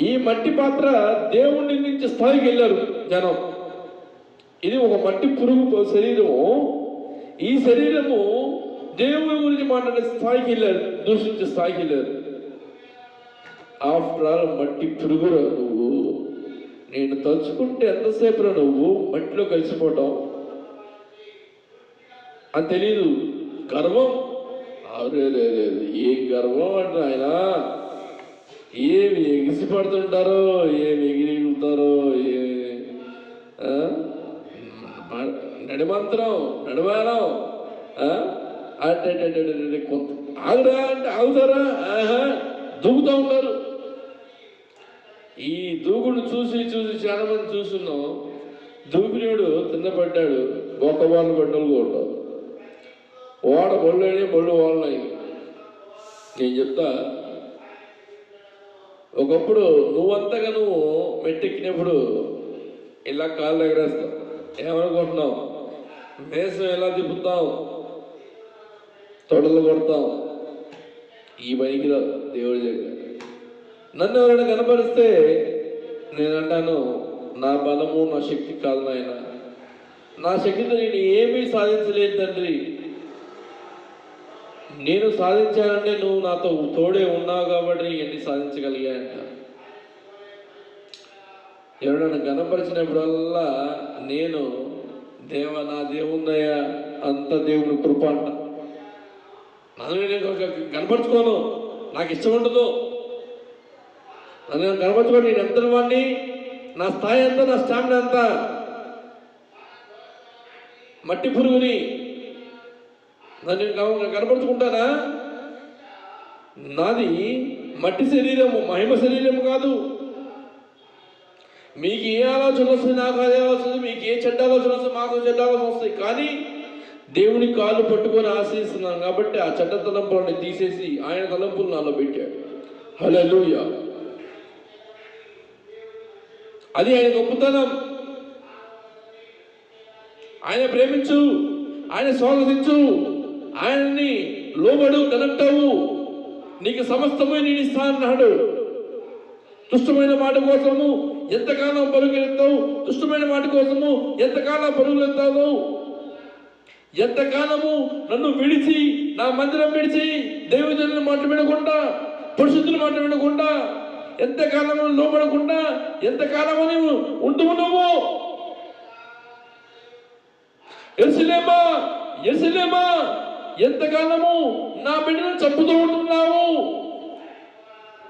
ఈ మట్టి పాత్ర దేవుణ్ణి నుంచి స్థాయికి వెళ్ళారు జనం. ఇది ఒక మట్టి పురుగు శరీరము. ఈ శరీరము దేవుని గురించి మాట్లాడే స్థాయికి వెళ్ళారు దూషించే స్థాయికి వెళ్ళారు. ఆఫ్టర్ ఆల్ మట్టి పురుగురా నువ్వు. నేను తలుచుకుంటే ఎంతసేపురా నువ్వు మట్టిలో కలిసిపోవటం అని తెలీదు. గర్వం? అరే ఏం గర్వం అంటే ఆయన ఏమి పడుతుంటారో? ఏమి ఎగిరిగుతారో ఏ? నడిమంత్రం నడివానం అంటే కొంత ఆగురా అంటే ఆగుతారా? ఆహా దూకుతూ ఉంటారు. ఈ దూకుడు చూసి చూసి చాలా మంది చూస్తున్నాం. దూకునేడు తిన్న పడ్డాడు. ఒక వాళ్ళు గొడ్డలు కూడా ఓడ బొళ్ళని బళ్ళు వాళ్ళు నేను చెప్తా ఒకప్పుడు నువ్వంతగా నువ్వు మెట్టెక్కినప్పుడు ఇలా కాళ్ళు ఎగరేస్తావు ఏమనుకుంటున్నావు? మేసం ఎలా తిప్పుతావు? తొడలు కొడతాం ఈ పనికి దేవుడు దేవుడి దగ్గర. నన్ను ఎవరైనా కనపరిస్తే నేను అంటాను నా బలము నా శక్తి కాదు నాయన. నా శక్తితో నేను ఏమీ సాధించలేదు తండ్రి. నేను సాధించానంటే నువ్వు నాతో తోడే ఉన్నావు కాబట్టి ఎన్ని సాధించగలిగా ఎవరైనా కనపరిచినప్పుడల్లా నేను దేవ నా దేవుందయ్యా అంత దేవుని కృప అంట. నన్ను నేను కనపరుచుకోను నాకు ఇష్టం ఉండదు. నన్ను నేను కనపరచుకోను నేను ఎంత వాడిని నా స్థాయి ఎంత నా స్టామినా ఎంత మట్టి పురుగుని నన్ను కనపరుచుకుంటానా? నాది మట్టి శరీరము మహిమ శరీరము కాదు. మీకు ఏ ఆలోచన వస్తుంది నాకు అదే ఆలోచన మీకు ఏ చెడ్డ ఆలోచన వస్తుంది మాకు చెడ్డ ఆలోచన వస్తుంది. కానీ దేవుని కాళ్ళు పట్టుకొని ఆశ్రయిస్తున్నాను కాబట్టి ఆ చెడ్డ తలంపులను తీసేసి ఆయన తలంపులు నాలో పెట్టాడు. హలోయ అది ఆయన గొప్పతనం. ఆయన ప్రేమించు ఆయన స్వాగతించు. ఆయన్ని లోబడు కనెక్ట్ అవ్వు నీకు సమస్తమే నేను ఇస్తా అన్నాడు దుష్టమైన మాట కోసము ఎంతకాలం పరుగులెత్తావు దుష్టమైన మాట కోసము ఎంతకాలం పరుగులెత్తావు ఎంతకాలము నన్ను విడిచి నా మందిరం విడిచి దేవుని మాట వినకుండా పరిశుద్ధులు మాట వినకుండా ఎంతకాలము లోపడకుండా ఎంతకాలము నీవు ఎంతకాలము నా బిడ్డను చంపుతూ ఉంటున్నావు?